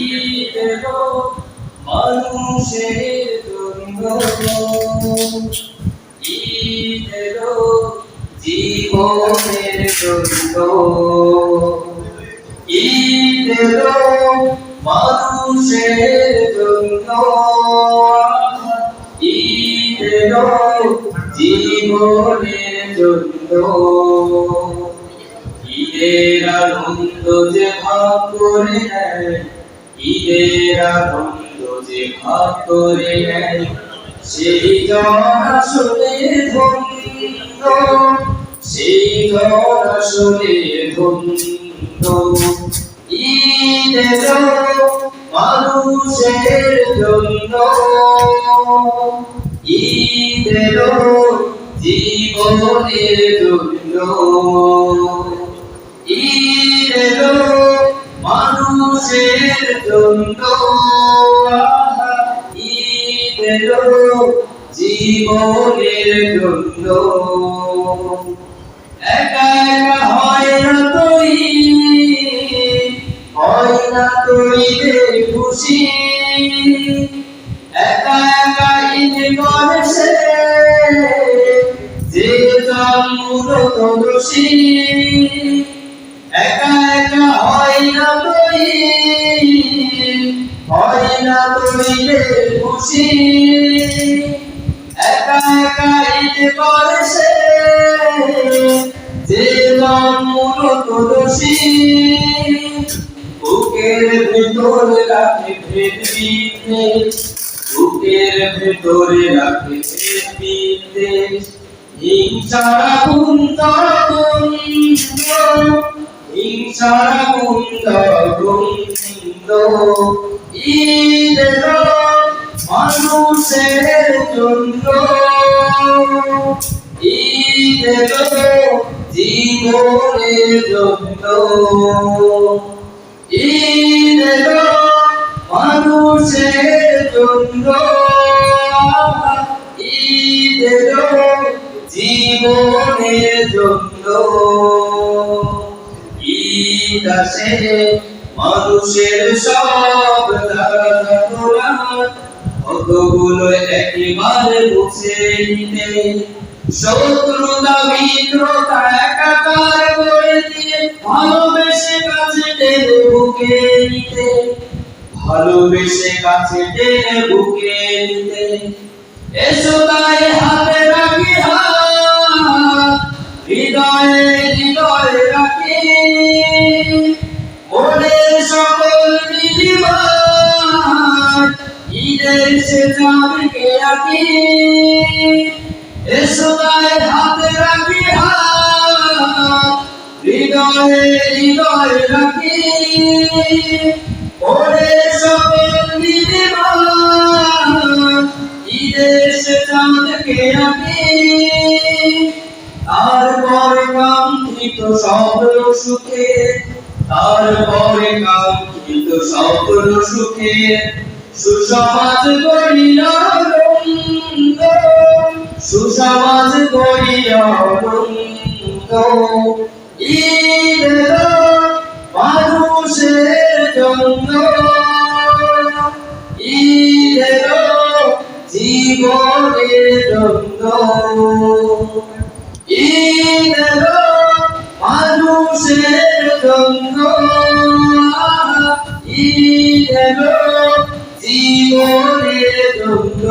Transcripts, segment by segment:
ঈদ এলো মানুষের জন্য ঈদ এলো জীবনের জন্য ঈদ এলো মানুষের জন্য ঈদ এলো জীবনের জন্য ঈদের আনন্দ যে ভাগ করে নেয় ঈদের আনন্দ যে ভাগ করে নেয়, সেই জন আসলে ধন্য, সেই জন আসলে ধন্য। ঈদ এলো মানুষের জন্য। ঈদ জীবনের জন্য। মানুষের জন্য ঈদ জীবনের জন্য একা একা হয় না তো ঈদ, হয় না তো ঈদের খুশি একা একা ঈদ করে সে যে জন্মূলত দোষী খুশি একা একা ঈদ সে যে জন্মূলত দোষী। বুকের ভিতরে রাখে ভেদ বিদ্বেষ বুকের ভিতরে রাখে ভেদ বিদ্বেষ হিংসারা কুন্তর কুন্দ হিংসারা কুন্দ কুন্দ ঈদ মানুষের জন্য ঈদ জীবনের জন্য ঈদ মানুষের জন্য ঈদ জীবনের জন্য ঈদ আসে মানুষের সব ধারণা কতগুলো একেবারে মুছে নিতে। শত্রুতা, মিত্রতা একাকার করে দিয়ে ভালোবেসে কাছে টেনে বুকে নিতে। ভালোবেসে কাছে টেনে বুকে নিতে। এসো তাই হাতে রাখি হাত, হৃদয়ে হৃদয়ে রাখি। হৃদয়ে হৃদয়ে রাখি। মনের সকল সে চাঁদকে আঁকি তারপরে কাঙ্ক্ষিত স্বপ্ন সুখে, তারপরে কাঙ্ক্ষিত স্বপ্ন সুখে। সুসমাজ আনন্দ সুসমাজ আনন্দ। ঈদ মানুষের জন্য। ঈদ জীবনের জন্য। ঈদ মানুষের জন্য। ঈদ জীবনের জন্য।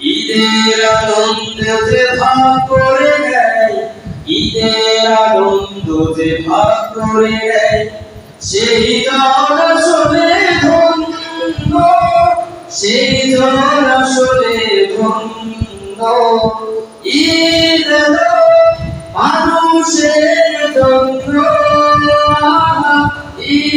ঈদের আনন্দ ভাগ করে ঈদের আনন্দ যে ভাগ করে নেয়, সেই জন আসলে ধন্য, সেই জন আসলে ধন্য। ঈদ মানুষের ধন্য ঈদ